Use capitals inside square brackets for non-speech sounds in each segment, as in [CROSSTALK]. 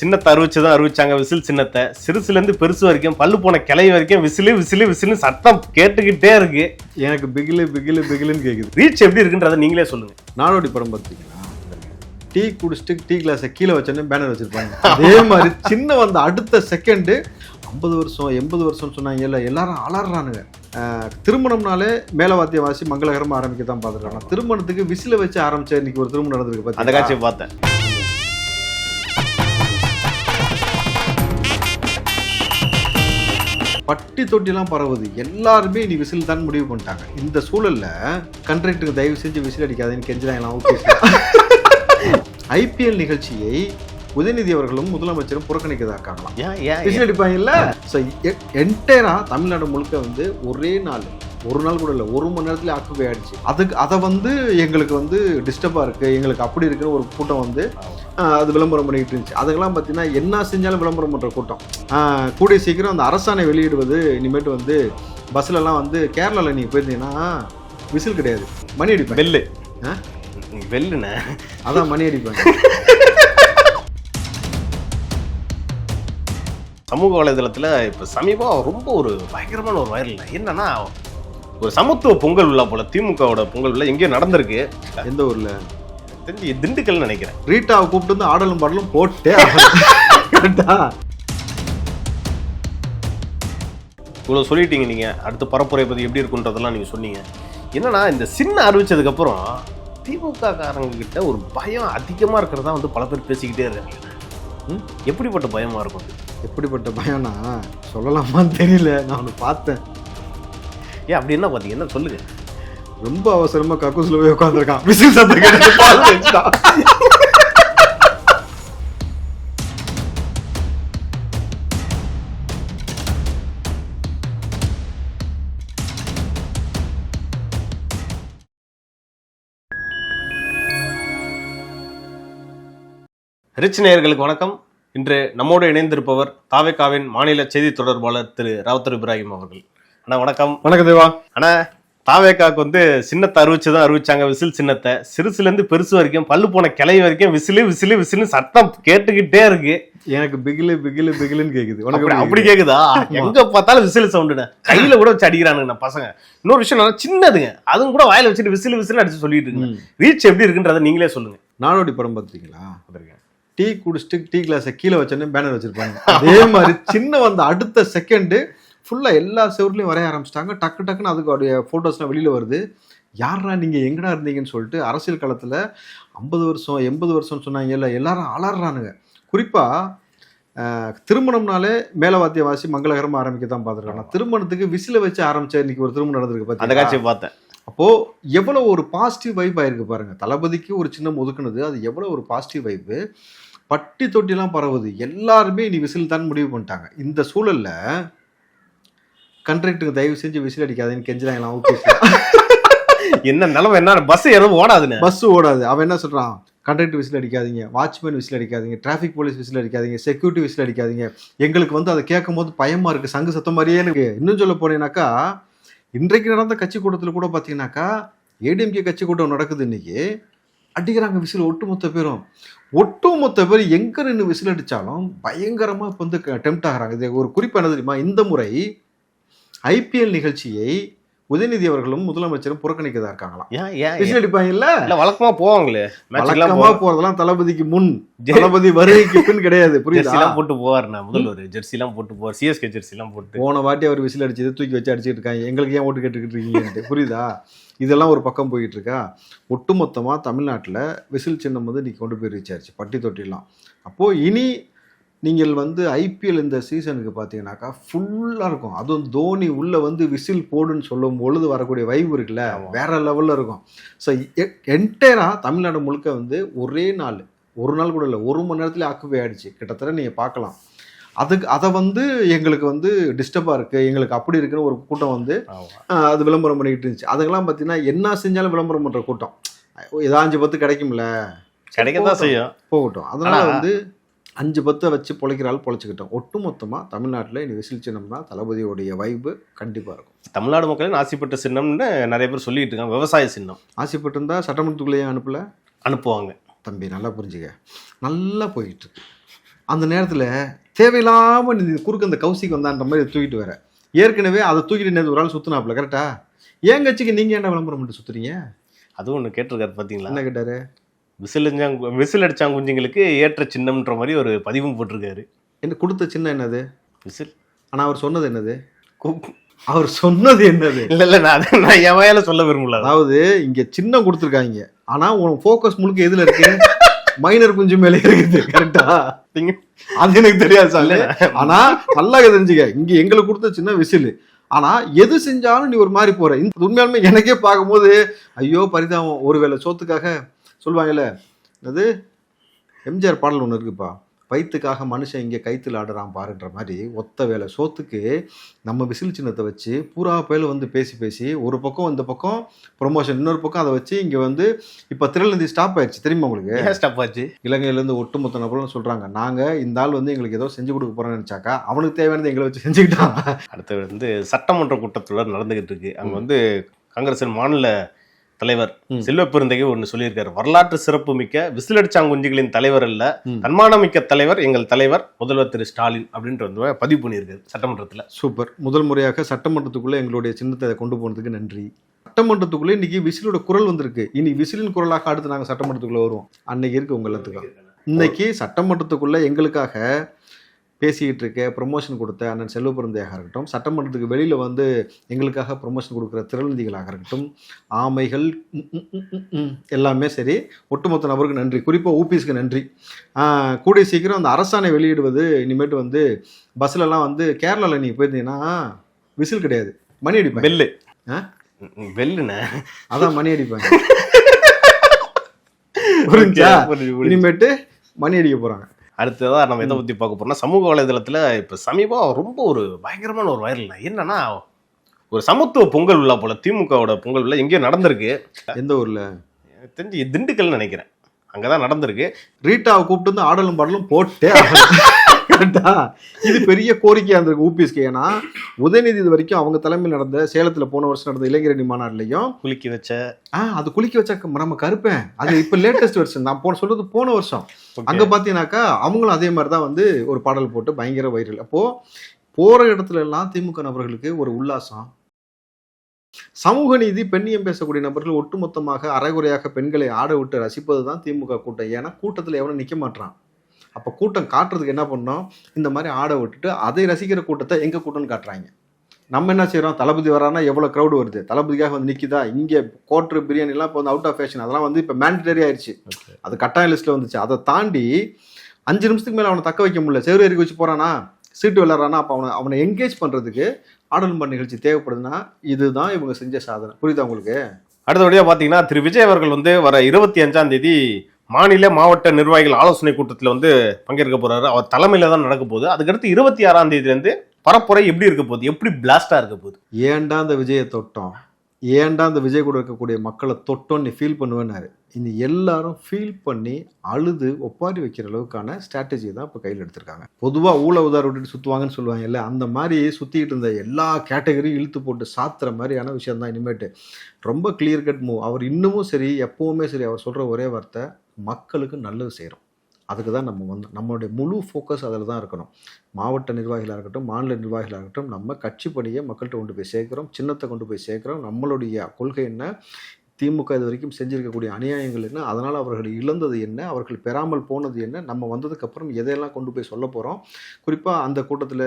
சின்னத்தை அறிவிச்சு தான் அறிவிச்சாங்க விசில் சின்னத்தை. சிறுசுலேருந்து பெருசு வரைக்கும் பல்லு போன கிளை வரைக்கும் விசிலு விசிலு விசில்னு சத்தம் கேட்டுக்கிட்டே இருக்கு. எனக்கு பிகிலு பிகிலு பிகிலுன்னு கேட்குது ரீச் எப்படி இருக்குன்றதை நீங்களே சொல்லுங்க. நாடோடி படம் பார்த்தீங்களா டீ குடிச்சிட்டு டீ கிளாஸை கீழே வச்சோன்னே பேனர் வச்சிருப்பாங்க. அதே மாதிரி சின்ன வந்த அடுத்த செகண்டு ஐம்பது வருஷம் எண்பது வருஷம் சொன்னாங்க இல்லை எல்லாரும் அலறானுங்க. திருமணம்னாலே மேலவாத்திய வாசி மங்களகரமாக ஆரம்பிக்க தான் பார்த்துருக்காங்க. திருமணத்துக்கு விசில வச்சு ஆரம்பிச்ச இன்னைக்கு ஒரு திருமணம் நடந்திருக்கு அந்த பார்த்தீங்களா? காட்சியை பார்த்தேன். பட்டி தொட்டிலாம் பரவுது. எல்லாருமே நீ விசில் தான் முடிவு பண்ணிட்டாங்க. இந்த சூழல்ல கண்ட்ராக்டருக்கு தயவு செஞ்சு விசில் அடிக்காதேன்னு கெஞ்சிலாம் ஓகே ஐபிஎல் நிகழ்ச்சியை உதயநிதி அவர்களும் முதலமைச்சரும் ஏன் விசில் அடிப்பாங்கல்ல? ஸோ என்டையரா தமிழ்நாடு முழுக்க வந்து ஒரே நாள் ஒரு நாள் கூட இல்லை ஒரு மணி நேரத்துல ஆக்குபை ஆயிடுச்சு. அதுக்கு அதை வந்து எங்களுக்கு வந்து டிஸ்டர்பாக இருக்குது எங்களுக்கு அப்படி இருக்குன்னு ஒரு கூட்டம் வந்து அது விளம்பரம் பண்ணிக்கிட்டு இருந்துச்சு. அதுக்கெல்லாம் பார்த்தீங்கன்னா என்ன செஞ்சாலும் விளம்பரம் பண்ணுற கூட்டம். கூடிய சீக்கிரம் அந்த அரசாணை வெளியிடுவது இனிமேட்டு வந்து பஸ்லலாம் வந்து கேரளாவில் நீங்கள் போயிருந்தீங்கன்னா விசில் கிடையாது. மணி அடிப்பேன். வெல்லு? வெல்லுண்ணே அதான் மணி அடிப்பாங்க சமூக வலைதளத்துல இப்ப சமீபம் ரொம்ப ஒரு பயங்கரமான ஒரு வைரல் என்னன்னா ஒரு சமத்துவ பொங்கல் விழா போல திமுகவோட பொங்கல் விழா எங்கேயோ நடந்திருக்கு. எந்த ஊரில்? தெரிஞ்சு திண்டுக்கல்னு நினைக்கிறேன். ரீட்டாவை கூப்பிட்டு வந்து ஆடலும் பாடலும் போட்டே இவ்வளோ சொல்லிட்டீங்க நீங்க. அடுத்து பரப்புரை பத்தி எப்படி இருக்குன்றதெல்லாம் நீங்க சொன்னீங்க. என்னன்னா இந்த சின்ன அறிவிச்சதுக்கு அப்புறம் திமுக காரங்க கிட்ட ஒரு பயம் அதிகமா இருக்கிறதா வந்து பல பேர் பேசிக்கிட்டே இருக்காங்க? எப்படிப்பட்ட பயமா இருக்கும்? எப்படிப்பட்ட பயம்னா சொல்லலாமான்னு தெரியல. நான் ஒன்று பார்த்தேன். ஏன் அப்படி என்ன பாத்தீங்கன்னா சொல்லுங்க ரொம்ப அவசரமா கக்கூஸ்ல போய் உட்காந்துருக்கான் விசில் சத்தம் கேட்டு. ரிச் நேயர்களுக்கு வணக்கம். இன்று நம்மோடு இணைந்திருப்பவர் தாவேகாவின் மாநில செய்தி தொடர்பாளர் திரு ராவுத்தர் இப்ராஹிம் அவர்கள். அண்ணா வணக்கம். வணக்கம் தேவா. அண்ணா தாவேக்காக்கு வந்து சின்னத்தை அறிவிச்சு தான் அறிவிச்சாங்க விசில் சின்னத்தை. சிறுசுலேருந்து பெருசு வரைக்கும் பல்லு போன கிளை வரைக்கும் விசிலு விசிலு விசில்னு சத்தம் கேட்டுக்கிட்டே இருக்கு. எனக்கு பிகிலு பிகிலு பிகிலுன்னு கேக்குது. உனக்கு அப்படி கேக்குதா? எங்க பார்த்தாலும் விசில் சவுண்டுண்ணே கையில கூட வச்சு அடிக்கிறானுங்க பசங்க. இன்னொரு விஷயம் நல்லா சின்னதுங்க. அதுவும் கூட வாயில வச்சுட்டு விசில் விசில் அடிச்சு சொல்லிட்டு இருக்கு ம். ரீச் எப்படி இருக்குன்றதை நீங்களே சொல்லுங்க. நாடோடி படம் பார்த்தீங்களா பாத்திருக்கேன். டீ குடிச்சிட்டு டீ கிளாஸை கீழே வச்சோன்னே பேனர் வச்சிருப்பாங்க. அதே மாதிரி சின்ன வந்த அடுத்த செகண்டு ஃபுல்லாக எல்லா செவர்லையும் வரைய ஆரம்பிச்சிட்டாங்க. டக்கு டக்குன்னு அதுக்கு ஃபோட்டோஸ்லாம் வெளியில் வருது. யாரா நீங்கள் எங்கடா இருந்தீங்கன்னு சொல்லிட்டு அரசியல் களத்தில் ஐம்பது வருஷம் எண்பது வருஷம் சொன்னாங்க இல்லை எல்லாரும் அலறானுங்க. குறிப்பாக திருமணம்னாலே மேலவாத்திய வாசி மங்களகரமாக ஆரம்பிக்க தான் பார்த்துருக்காங்க திருமணத்துக்கு விசில வச்சு ஆரம்பிச்ச இன்னைக்கு ஒரு திருமணம் நடந்திருக்கு அந்த பார்த்தீங்களா? காட்சியை பார்த்தேன். அப்போ எவ்வளவு ஒரு பாசிட்டிவ் வைப் ஆயிருக்கு பாருங்க. தளபதிக்கு ஒரு சின்னம் ஒதுக்குனது அது எவ்வளவு ஒரு பாசிட்டிவ் வைப்பு பட்டி தொட்டிலாம் பரவுது. எல்லாருமே நீ விசில் தான் முடிவு பண்ணிட்டாங்க. இந்த சூழல்ல கண்ட்ராக்டருக்கு தயவு செஞ்சு விசில் அடிக்காதேன்னு கெஞ்சிலாம் ஓகே என்ன நிலைமை என்ன? பஸ் எதுவும் ஓடாதுன்னு. பஸ் ஓடாது. அவன் என்ன சொல்றான்? கண்டக்டர் விசில் அடிக்காதீங்க வாட்ச்மேன் விசில் அடிக்காதீங்க டிராஃபிக் போலீஸ் விசில் அடிக்காதீங்க செக்யூரிட்டி விசில் அடிக்காதீங்க. எங்களுக்கு வந்து அதை கேட்கும் போது பயமா இருக்கு சங்கு சத்தம் மாதிரியே எனக்கு இன்னும் சொல்ல போனீங்கன்னாக்கா இன்றைக்கு நடந்த கட்சி கூட்டத்தில் கூட பார்த்தீங்கன்னாக்கா ஏடிஎம்கே கட்சி கூட்டம் நடக்குது இன்னைக்கு. அடிக்கிறாங்க விசில் ஒட்டுமொத்த பேரும். ஒட்டுமொத்த பேர் எங்க நின்று விசில் அடிச்சாலும் பயங்கரமா இப்போ வந்து டெம்ட் ஆகுறாங்க. இது ஒரு குறிப்பு என்ன தெரியுமா? இந்த முறை ஐபிஎல் நிகழ்ச்சியை உதயநிதி அவர்களும் முதலமைச்சரும் புறக்கணிக்கதா இருக்காங்களாம். ஏன் அடிப்பாங்கல்ல? இல்ல வழக்கமா போவாங்களே? வழக்கமா போறதெல்லாம் தளபதிக்கு முன் தளபதி வருகைக்கு பின் கிடையாது புரியுதா? போட்டு போவாருண்ணா முதல்வர். ஜெர்சி எல்லாம் போட்டு போவார். சிஎஸ்கே ஜெர்சி எல்லாம் போட்டு. போன வாட்டி அவர் விசில் அடிச்சது தூக்கி வச்சு அடிச்சிட்டு இருக்காங்க. எங்களுக்கு ஏன் ஓட்டு கேட்டுக்கிட்டு இருக்கீங்கன்ட்டு புரியுதா? இதெல்லாம் ஒரு பக்கம் போயிட்டு இருக்கா ஒட்டுமொத்தமா தமிழ்நாட்டுல விசில் சின்னம் வந்து இன்னைக்கு கொண்டு போய் ரீச் ஆயிருச்சு பட்டி தொட்டிலாம். அப்போ இனி நீங்கள் வந்து ஐபிஎல் இந்த சீசனுக்கு பார்த்தீங்கன்னாக்கா ஃபுல்லாக இருக்கும். அதுவும் தோனி உள்ள வந்து விசில் போடுன்னு சொல்லும் பொழுது வரக்கூடிய வைப் இருக்குல்ல. வேற லெவலில் இருக்கும். ஸோ என்டையராக தமிழ்நாடு முழுக்க வந்து ஒரே நாள் ஒரு நாள் கூட இல்லை ஒரு மணி நேரத்துல ஆக்குபை ஆயிடுச்சு. கிட்டத்தட்ட நீங்கள் பார்க்கலாம். அதுக்கு அதை வந்து எங்களுக்கு வந்து டிஸ்டர்பாக இருக்குது எங்களுக்கு அப்படி இருக்குன்னு ஒரு கூட்டம் வந்து அது விளம்பரம் பண்ணிக்கிட்டு இருந்துச்சு. அதுக்கெல்லாம் பார்த்தீங்கன்னா என்ன செஞ்சாலும் விளம்பரம் பண்ணுற கூட்டம். ஏதோ அஞ்சு பத்து கிடைக்கும்ல. கிடைக்கத்தான் செய்யும். போகட்டும். அதனால வந்து அஞ்சு பத்தை வச்சு பொழைக்கிற ஆள் பொழைச்சிக்கிட்டோம். ஒட்டு மொத்தமாக தமிழ்நாட்டில் இனி விசில் சின்னம்னா தளபதியோடைய வைப்பு கண்டிப்பாக இருக்கும். தமிழ்நாடு மக்களின் ஆசைப்பட்ட சின்னம்னு நிறைய பேர் சொல்லிட்டு இருக்காங்க. விவசாய சின்னம். ஆசைப்பட்டிருந்தா சட்டமன்றத்துக்குள்ளேயே அனுப்பல? அனுப்புவாங்க. தம்பி நல்லா புரிஞ்சுக்க. நல்லா போயிட்டு. அந்த நேரத்தில் தேவையில்லாமல் நீ குறுக்க அந்த கௌசிக்கு வந்தான்ற மாதிரி தூக்கிட்டு வர. ஏற்கனவே அதை தூக்கிட்டு நேற்று ஒரு ஆள் சுற்றினாப்புல கரெக்டா ஏன் கட்சிக்கு நீங்கள் என்ன விளம்பரம் பண்ணிட்டு சுற்றுறீங்க அதுவும் ஒன்று கேட்டிருக்காரு பார்த்தீங்களா என்ன கேட்டாரு? விசில் அடிச்சாங்க விசில் அடிச்சாங்குஞ்சுங்களுக்கு ஏற்ற சின்னம்ன்ற மாதிரி ஒரு பதிவும் போட்டிருக்காரு. என்ன கொடுத்த சின்ன என்னது? விசில். ஆனால் அவர் சொன்னது என்னது? அவர் சொன்னது என்னது? இல்ல இல்ல நான் அதை நான் என் வாயால சொல்ல விரும்பல. அதாவது இங்க சின்னம் கொடுத்துருக்காங்க. ஆனா உன் ஃபோக்கஸ் முழுக்க எதுல இருக்கு? மைனர் குஞ்சு மேல இருக்குது கரெக்டா அது எனக்கு தெரியாது சார் இல்ல, ஆனா நல்லா தெரிஞ்சுக்க. இங்க எங்களுக்கு கொடுத்த சின்ன விசில். ஆனா எது செஞ்சாலும் நீ ஒரு மாதிரி போற. இந்த உண்மையாலுமே எனக்கே பார்க்கும்போது ஐயோ பரிதாபம். ஒருவேளை சோத்துக்காக சொல்லுவாங்கல்ல அது எம்ஜிஆர் பாடல் ஒன்று இருக்குப்பா. வயிற்றுக்காக மனுஷன் இங்கே கைத்தில் ஆடுறான் பாருன்ற மாதிரி ஒத்த வேலை. சோத்துக்கு நம்ம விசில் சின்னத்தை வச்சு பூரா பேர் வந்து பேசி பேசி ஒரு பக்கம் இந்த பக்கம் ப்ரொமோஷன் இன்னொரு பக்கம் அதை வச்சு இங்கே வந்து இப்போ திருநெல்வேலி ஸ்டாப் ஆயிடுச்சு. தெரியுமா உங்களுக்கு? ஸ்டாப் ஆச்சு? இலங்கையிலேருந்து ஒட்டுமொத்த நபர்களும் சொல்கிறாங்க நாங்கள் இந்த ஆள் வந்து எங்களுக்கு ஏதோ செஞ்சு கொடுக்க போகிறோம்னு நினச்சாக்கா அவனுக்கு தேவையானதை எங்களை வச்சு செஞ்சுக்கிட்டான். அடுத்து வந்து சட்டமன்ற கூட்டத்தொடர் நடந்துகிட்டு இருக்கு. அங்க வந்து காங்கிரசின் மாநில தலைவர். செல்வ பெருந்தகை ஒன்று சொல்லியிருக்காரு. வரலாற்று சிறப்பு மிக்க விசிலடிச்சாங்குஞ்சுகளின் தலைவர் அல்ல ம். தன்மானமிக்க தலைவர் எங்கள் தலைவர் முதல்வர் திரு ஸ்டாலின் அப்படின்ற வந்து பதிவு பண்ணியிருக்காரு சட்டமன்றத்துல. சூப்பர். முதல் முறையாக சட்டமன்றத்துக்குள்ளே எங்களுடைய சின்னத்தை கொண்டு போனதுக்கு நன்றி. சட்டமன்றத்துக்குள்ளே இன்னைக்கு விசிலோட குரல் வந்திருக்கு. இனி விசிலின் குரலாக அடுத்து நாங்கள் சட்டமன்றத்துக்குள்ளே வருவோம். அன்னைக்கு இருக்கு உங்க எல்லாத்துக்கும். இன்னைக்கு சட்டமன்றத்துக்குள்ளே எங்களுக்காக பேசிக்கிட்டு இருக்க ப்ரொமோஷன் கொடுத்த அண்ணன் செல்வபிரந்தையாக இருக்கட்டும் சட்டமன்றத்துக்கு வெளியில் வந்து எங்களுக்காக ப்ரொமோஷன் கொடுக்குற திரள்நிதிகளாக இருக்கட்டும் ஆமைகள் எல்லாமே சரி. ஒட்டுமொத்த நபருக்கு நன்றி. குறிப்பாக ஊபிஸ்க்கு நன்றி. கூடிய சீக்கிரம் அந்த அரசாணை வெளியிடுவது இனிமேட்டு வந்து பஸ்லலாம் வந்து கேரளாவில் நீங்கள் போயிருந்தீங்கன்னா விசில் கிடையாது. மணி அடிப்பாங்க. பெல்லு ஆ? பெல்லுண்ணே அதான் மணி அடிப்பாங்க. [LAUGHS] புரிஞ்சு. இனிமேட்டு மணி அடிக்க போகிறாங்க அடுத்ததா நம்ம எதை பத்தி பார்க்க போறோம்னா சமூக வலைதளத்துல இப்ப சமீபம் ரொம்ப ஒரு பயங்கரமான ஒரு வைரல் என்னன்னா ஒரு சமத்துவ பொங்கல் விழா போல திமுகவோட பொங்கல் விழா எங்கேயோ நடந்திருக்கு. எந்த ஊரில்? தெரிஞ்சு திண்டுக்கல்னு நினைக்கிறேன். அங்கதான் நடந்திருக்கு. ரீட்டாவை கூப்பிட்டு வந்து ஆடலும் பாடலும் போட்டே [LAUGHS] கரெக்டா? இது பெரிய கோரிக்கையா இருந்திருக்கு ஊபிஎஸ்க்கு ஏன்னா உதயநிதி இது வரைக்கும் அவங்க தலைமையில் நடந்த சேலத்துல போன வருஷம் நடந்த இளைஞரணி மாநாடுலையும் குலுக்கி வச்ச ஆ அது குளிக்க வச்ச நம்ம கருப்பேன். அது இப்ப லேட்டஸ்ட் வருஷன் நான் போன சொல்றது போன வருஷம். அங்க பாத்தீங்கன்னாக்கா அவங்களும் அதே மாதிரி தான் வந்து ஒரு பாடல் போட்டு பயங்கர வைரல். அப்போ போற இடத்துல எல்லாம் திமுக நபர்களுக்கு ஒரு உல்லாசம். சமூக நீதி பெண்ணியம் பேசக்கூடிய நபர்கள் ஒட்டுமொத்தமாக அரைகுறையாக பெண்களை ஆட விட்டு ரசிப்பது தான் திமுக கூட்டம் ஏன்னா கூட்டத்தில் எவனும் நிற்க மாட்டான் அப்போ கூட்டம் காட்டுறதுக்கு என்ன பண்ணோம்? இந்த மாதிரி ஆட விட்டுட்டு அதை ரசிக்கிற கூட்டத்தை எங்க கூட்டம்னு காட்டுறாங்க. நம்ம என்ன செய்றோம்? தளபதி வரானா எவ்வளோ க்ரௌடு வருது? தளபதிக்காக வந்து நிற்கிதா இங்கே கோட்ரு பிரியாணிலாம் இப்போ வந்து அவுட் ஆஃப் ஃபேஷன் அதெல்லாம் வந்து இப்போ மேண்டடரி ஆயிடுச்சு அது கட்டாய லிஸ்ட்டில் வந்துச்சு. அதை தாண்டி அஞ்சு நிமிஷத்துக்கு மேலே அவனை தக்க வைக்க முடியல. செவ்வறு எறிக்க வச்சு போகிறானா சீட்டு விளையாடுறானா? அப்போ அவனை அவனை என்கேஜ் பண்ணுறதுக்கு ஆடல்பா நிகழ்ச்சி தேவைப்படுதுன்னா இதுதான் இவங்க செஞ்ச சாதனை. புரியுதா உங்களுக்கு? அடுத்தபடியா பாத்தீங்கன்னா திரு விஜய் அவர்கள் வந்து வர இருபத்தி அஞ்சாம் தேதி மாநில மாவட்ட நிர்வாகிகள் ஆலோசனை கூட்டத்தில் வந்து பங்கேற்க போறாரு. அவர் தலைமையில தான் நடக்க போகுது. அதுக்கடுத்து இருபத்தி ஆறாம் தேதியிலேருந்து பரப்புரை எப்படி இருக்க போகுது? எப்படி பிளாஸ்டா இருக்க போகுது? ஏன்டா அந்த விஜயை தொட்டோம்? ஏன்டா இந்த விஜய் கூட இருக்கக்கூடிய மக்களை தொட்டோன்னு நீ ஃபீல் பண்ணுவேன்னாரு. இந்த எல்லாரும் ஃபீல் பண்ணி அழுது ஒப்பாரி வைக்கிற அளவுக்கான ஸ்ட்ராட்டஜி தான் இப்போ கையில் எடுத்திருக்காங்க. பொதுவாக ஊழ உதார விட்டுட்டு சுற்றுவாங்கன்னு சொல்லுவாங்கல்ல அந்த மாதிரி சுற்றிக்கிட்டு இருந்த எல்லா கேட்டகரியும் இழுத்து போட்டு சாத்துற மாதிரியான விஷயம் தான் இனிமேட்டு. ரொம்ப கிளியர் கட் மூவ் அவர் இன்னமும் சரி எப்போவுமே சரி அவர் சொல்கிற ஒரே வார்த்தை மக்களுக்கு நல்லது செய்கிறோம் அதுக்கு தான் நம்ம வந்து நம்மளுடைய முழு ஃபோக்கஸ் அதில் தான் இருக்கணும். மாவட்ட நிர்வாகிகளாக இருக்கட்டும் மாநில நிர்வாகிகளாக இருக்கட்டும் நம்ம கட்சி பணியை மக்கள்கிட்ட கொண்டு போய் சேர்க்குறோம் சின்னத்தை கொண்டு போய் சேர்க்குறோம் நம்மளுடைய கொள்கை என்ன? திமுக இது வரைக்கும் செஞ்சிருக்கக்கூடிய அநியாயங்கள் என்ன? அதனால் அவர்கள் இழந்தது என்ன? அவர்கள் பெறாமல் போனது என்ன? நம்ம வந்ததுக்கப்புறம் எதையெல்லாம் கொண்டு போய் சொல்ல போகிறோம் குறிப்பாக அந்த கூட்டத்தில்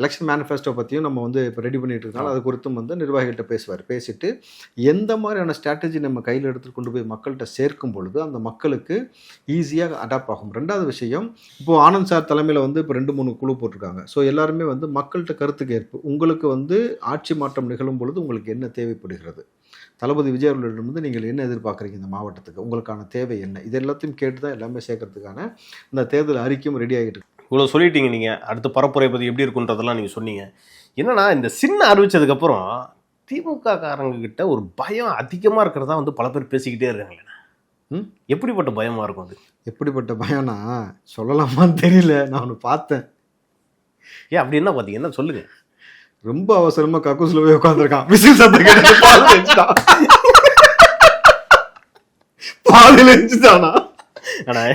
எலெக்ஷன் மேனிஃபெஸ்டோ பற்றியும் நம்ம வந்து இப்போ ரெடி பண்ணிட்டு இருக்கனால அது குறித்தும் வந்து நிர்வாகிகள்கிட்ட பேசுவார். பேசிட்டு எந்த மாதிரியான ஸ்ட்ராட்டஜி நம்ம கையில் எடுத்து கொண்டு போய் மக்கள்கிட்ட சேர்க்கும் பொழுது அந்த மக்களுக்கு ஈஸியாக அடாப்ட் ஆகும். ரெண்டாவது விஷயம் இப்போ ஆனந்த் சார் தலைமையில் வந்து இப்போ ரெண்டு மூணு குழு போட்டிருக்காங்க. ஸோ எல்லாருமே வந்து மக்கள்கிட்ட கருத்துக்கு ஏற்பு. உங்களுக்கு வந்து ஆட்சி மாற்றம் நிகழும் பொழுது உங்களுக்கு என்ன தேவைப்படுகிறது? தளபதி விஜய் அவர்களிடம் வந்து நீங்கள் என்ன எதிர்பார்க்குறீங்க இந்த மாவட்டத்துக்கு? உங்களுக்கான தேவை என்ன? இது எல்லாத்தையும் கேட்டு தான் எல்லாமே சேர்க்கறதுக்கான இந்த தேர்தல் அறிக்கையும் ரெடி ஆகிட்டு இருக்கு. இவ்வளவு சொல்லிட்டீங்க நீங்க. அடுத்து பரப்புரை பத்தி எப்படி இருக்குன்றதெல்லாம் நீங்க சொன்னீங்க. என்னன்னா இந்த சின்ன அறிவிச்சதுக்கு அப்புறம் திமுக காரங்க கிட்ட ஒரு பயம் அதிகமா இருக்கிறதா வந்து பல பேர் பேசிக்கிட்டே இருக்காங்களே? எப்படிப்பட்ட பயமா இருக்கும் அது? எப்படிப்பட்ட பயம்னா சொல்லலாமான்னு தெரியல. நான் ஒன்று பார்த்தேன். ஏன் அப்படி என்ன பாத்தீங்க என்ன சொல்லுங்க. ரொம்ப அவசரமா கக்கூஸ்ல போய் உட்காந்துருக்கான் விசில் சத்தம் கேட்டு பால் வச்சுட்டான் பால்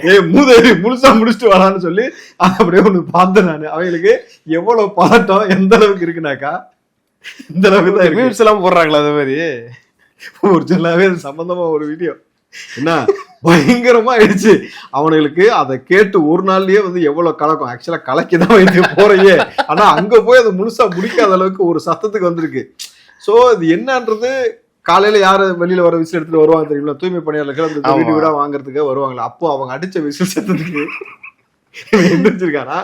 ஏய் மூதேவி முழுசா முடிச்சுட்டு வரான்னு சொல்லி அப்படியே ஒண்ணு பார்த்தேன் நான். அவங்களுக்கு எவ்வளவு பதட்டம் எந்த அளவுக்கு இருக்குனாக்கா இந்த அளவுக்கு தான் மீம்ஸ் எல்லாம் போடுறாங்களா அது மாதிரி. ஒரிஜினலாவே அது சம்பந்தமா ஒரு வீடியோ என்ன? பயங்கரமா ஆயிடுச்சு அவனுங்களுக்கு அதை கேட்டு ஒரு நாள்லயே வந்து எவ்வளவு கலக்கும். ஆக்சுவலா கலக்கி தான் வைத்து போறையே ஆனா அங்க போய் அதை முழுசா முடிக்காத அளவுக்கு ஒரு சத்தத்துக்கு வந்திருக்கு. சோ இது என்னன்றது காலையில யாரு வெளியில வர விசில் எடுத்துட்டு வருவாங்க தெரியுங்களா தூய்மை பணியாளர்கள் அந்த. வீடு வீடா வாங்குறதுக்கு வருவாங்களா. அப்போ அவங்க அடிச்ச விசில் சத்தத்துக்கு எந்திரிச்சிருக்கானா?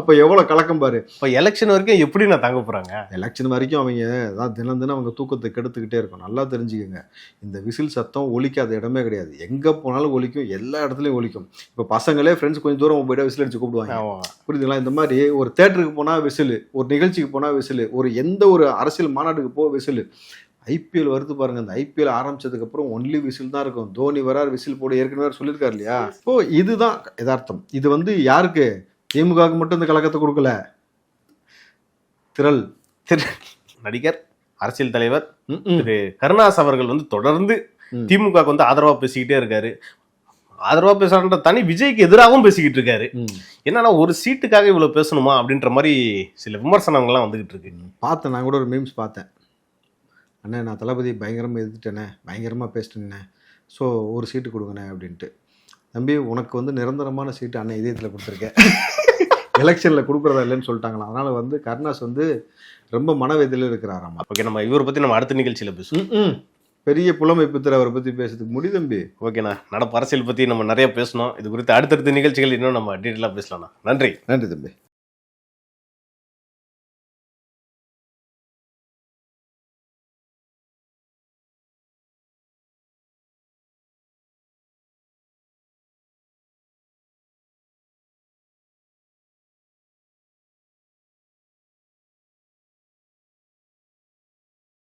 அப்ப எவ்வளவு கலக்கம் பாரு. இப்ப எலெக்ஷன் வரைக்கும் எப்படி நான் தாங்க போறாங்க? எலெக்ஷன் வரைக்கும் அவங்க அதான் தினம் தினம் அவங்க தூக்கத்தை கெடுத்துக்கிட்டே இருக்கும் நல்லா தெரிஞ்சுக்கோங்க. இந்த விசில் சத்தம் ஒலிக்காத இடமே கிடையாது. எங்க போனாலும் ஒலிக்கும். எல்லா இடத்துலயும் ஒலிக்கும். இப்போ பசங்களே ஃப்ரெண்ட்ஸ் கொஞ்சம் தூரம் போயிட்டு விசில் அடிச்சு கூப்பிடுவாங்க. புரியுதுங்களா? இந்த மாதிரி ஒரு தேட்டருக்கு போனா விசில் ஒரு நிகழ்ச்சிக்கு போனா விசில் ஒரு எந்த ஒரு அரசியல் மாநாட்டுக்கு போ விசில். ஐபிஎல் வருது பாருங்க. அந்த ஐபிஎல் ஆரம்பிச்சதுக்கு அப்புறம் ஒன்லி விசில் தான் இருக்கும். தோனி வரார் விசில் போட ஏற்கனவே சொல்லியிருக்காரு இல்லையா? இப்போ இதுதான் யதார்த்தம். இது வந்து யாருக்கு? திமுகவுக்கு மட்டும் இந்த கலக்கத்தை கொடுக்கல. திரள். திரு நடிகர் அரசியல் தலைவர். திரு கருணாஸ் அவர்கள் வந்து தொடர்ந்து. திமுகவுக்கு வந்து ஆதரவா பேசிக்கிட்டே இருக்காரு. ஆதரவா பேசுறான்ற தனி விஜய்க்கு எதிராகவும் பேசிக்கிட்டு இருக்காரு. என்னன்னா ஒரு சீட்டுக்காக இவ்வளவு பேசணுமா அப்படின்ற மாதிரி சில விமர்சனங்கள்லாம் வந்துகிட்டு இருக்கு. பார்த்தேன். நான் கூட ஒரு மீம்ஸ் பார்த்தேன். அண்ணே நான் தளபதி பயங்கரமாக எதிர்த்துட்டேனே பயங்கரமாக பேசிட்டேண்ணே ஸோ ஒரு சீட்டு கொடுங்கண்ணே அப்படின்ட்டு. தம்பி உனக்கு வந்து நிரந்தரமான சீட்டு அண்ணன் இதயத்தில் கொடுத்துருக்கேன். எலெக்ஷனில் [LAUGHS] கொடுக்குறதா இல்லைன்னு சொல்லிட்டாங்களாம். அதனால் வந்து கருணாஸ் வந்து ரொம்ப மனவேதியில் இருக்கிறாராம். ஓகே நம்ம இவரை பத்தி நம்ம அடுத்த நிகழ்ச்சியில பேசுவோம். பெரிய புலமை பித்தர் அவரை பற்றி பேசுறதுக்கு முடி தம்பி? ஓகேண்ணா நடப்பு அரசியல் பத்தி நம்ம நிறைய பேசணும். இது குறித்து அடுத்தடுத்த நிகழ்ச்சிகள் இன்னும் நம்ம டீட்டெயிலாக பேசலாம்ண்ணா. நன்றி. நன்றி தம்பி.